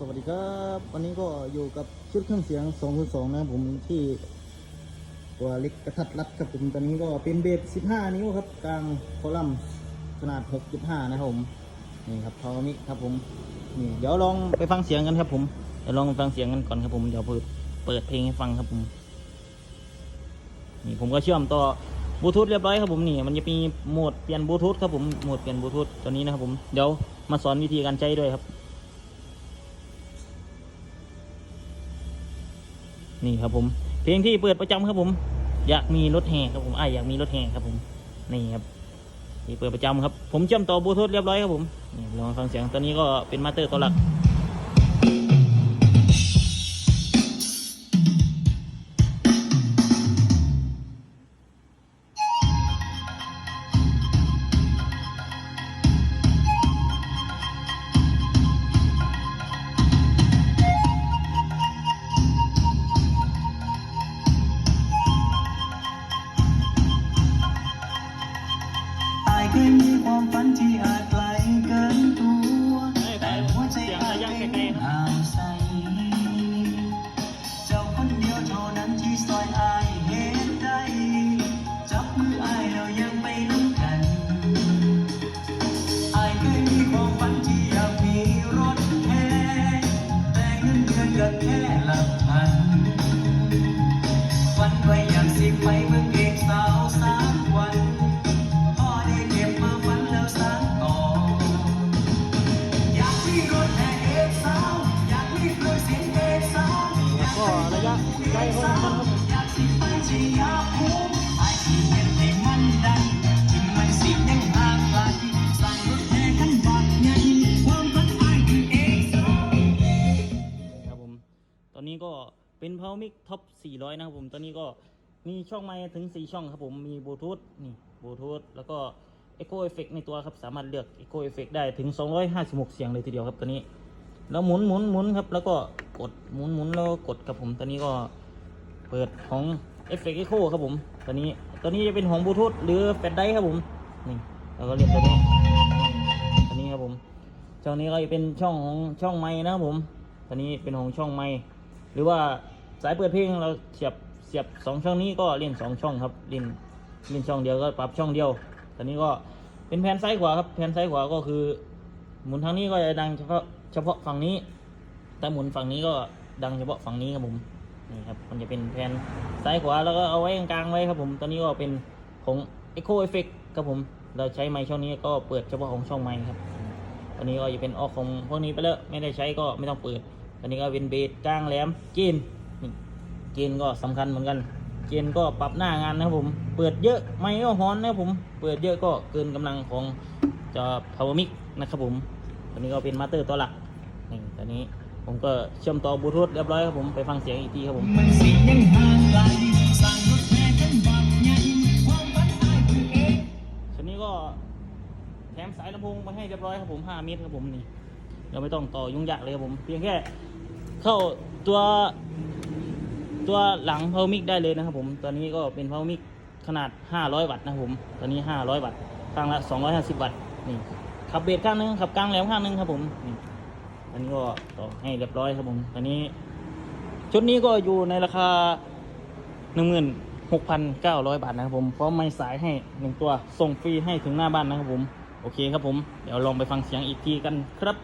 สวัสดีครับ วันนี้ก็อยู่กับชุดเครื่องเสียง2คูณ2นะครับผมที่ตัวเล็กกระทัดรัดครับผมตอนนี้ก็เป็นเบส15 นิ้วครับ กลางคอลัมน์ขนาด 6.5 นะครับผมนี่ครับพาวมิครับผมนี่เดี๋ยวลองไปฟังเสียงกันครับผมเดี๋ยวลองไปฟังเสียงกันก่อนครับผมเดี๋ยวเปิดเปิดเพลงให้ฟังครับผมนี่ผมก็เชื่อมต่อบลูทูธเรียบร้อยครับผมนี่มันจะมีโหมดเปลี่ยนบลูทูธครับผมโหมดเปลี่ยนบลูทูธตัวนี้นะครับผมเดี๋ยวมาสอนวิธีการใช้ด้วยครับ นี่ครับผม เพลงที่เปิดประจำครับผม อยากมีรถแห่ครับผมไอ้ายอยากมีรถแห่ครับผม นี่ครับที่เปิดประจำครับ ผมเชื่อมต่อบลูทูธเรียบร้อยครับผมลองฟังเสียงตอนนี้ก็เป็นมาสเตอร์ตัวหลัก อายเคยมีความฝันที่อาจไกลเกินตัว แต่หัวใจอายเป็นอ่าวใส เจ้าคนเดียวเท่านั้นที่ซอยอายเห็นใจจับมืออายแล้วยังไปน้ำกันอายเคยมีความฝันที่อยากมีรถแห่แต่เงินเดือนก็แค่หลัก สิไปที่ยาคูไอ้ที่เห็นให้มันดังถึงมันสิยังห่างไกลสั่งรถแห่กันบักใหญ่ความกสาวครับผมตอนนี้ก็เป็น p o w e r Mic Top 400 นะครับผม ตอนนี้ก็มีช่องไมค์ถึง 4 ช่องครับผม มีบลูทูธนี่บลูทูธแล้วก็ Echo Effect ในตัวครับ สามารถเลือก Echo Effect ได้ถึง 256 เสียงเลยทีเดียวครับตัวนี้ แล้วหมุนหมุนหมุนครับ แล้วก็กดหมุนหมุนแล้วกดครับผม ตอนนี้ก็เปิดของ Effect Echo ครับผม ตัวนี้ ตัวนี้จะเป็นของบลูทูธหรือแฟลชไดร์ครับผม นี่แล้วก็เรียกตัวนี้ ตัวนี้ครับผม ช่องนี้ก็จะเป็นช่องของช่องไม้นะครับผมตอนนี้เป็นของช่องไม้หรือว่าสายเปิดเพลงเราเสียบเสียบสองช่องนี้ก็เล่นสองช่องครับ เล่นเล่นช่องเดียวก็ปรับช่องเดียว ตอนนี้ก็เป็นแผ่นซ้ายขวาครับ แผ่นซ้ายขวาก็คือ หมุนทางนี้ก็จะดังเฉพาะเฉพาะฝั่งนี้ แต่หมุนฝั่งนี้ก็ดังเฉพาะฝั่งนี้ครับผม นี่ครับ มันจะเป็นแผ่นซ้ายขวาแล้วก็เอาไว้กลางๆไว้ครับผม ตอนนี้ก็เป็นของ Echo Effect ครับผม เราใช้ไมค์ช่องนี้ก็เปิดเฉพาะของช่องไมค์ครับ ตอนนี้ก็จะเป็นออกของพวกนี้ไปแล้ว ไม่ได้ใช้ก็ไม่ต้องเปิด ตอนนี้ก็เป็นเบสกลางแหลมเกนนี่เกนก็สำคัญเหมือนกัน เกนก็ปรับหน้างานนะครับผม เปิดเยอะไม่ก็ฮอนนะครับผม เปิดเยอะก็เกินกำลังของจะ power mic นะครับผม ตอนนี้ก็เป็นมาสเตอร์ตัวหลักนี่ตอนนี้ ผมก็เชื่อมต่อบลูทูธเรียบร้อยครับผมไปฟังเสียงอีกทีครับผมมันสิยังห่างไกลสั่งรถแห่กันบักใหญ่ความฝันไอ้คือเอกชุดนี้ก็แถมสายลำโพงมาให้เรียบร้อยครับผม5เมตรครับผมนี่เราไม่ต้องต่อยุ่งยากเลยครับผม เพียงแค่เข้าตัวตัวหลัง power mic ได้เลยนะครับผม ตอนนี้ก็เป็น power mic ขนาด 500 วัตต์นะครับผม ตอนนี้ 500 วัตต์ข้างละ 250 วัตต์ นี่ ขับเบสข้างหนึง ขับกลางแหลมข้างหนึงครับผมนี่ อันนี้ก็ต่อให้เรียบร้อยครับผมตอนนี้ ชุดนี้ก็อยู่ในราคา16,900บาทนะครับผมพร้อมไม้สายให้หนึ่งตัวส่งฟรีให้ถึงหน้าบ้านนะครับผม โอเคครับผม เดี๋ยวลองไปฟังเสียงอีกทีกันครับ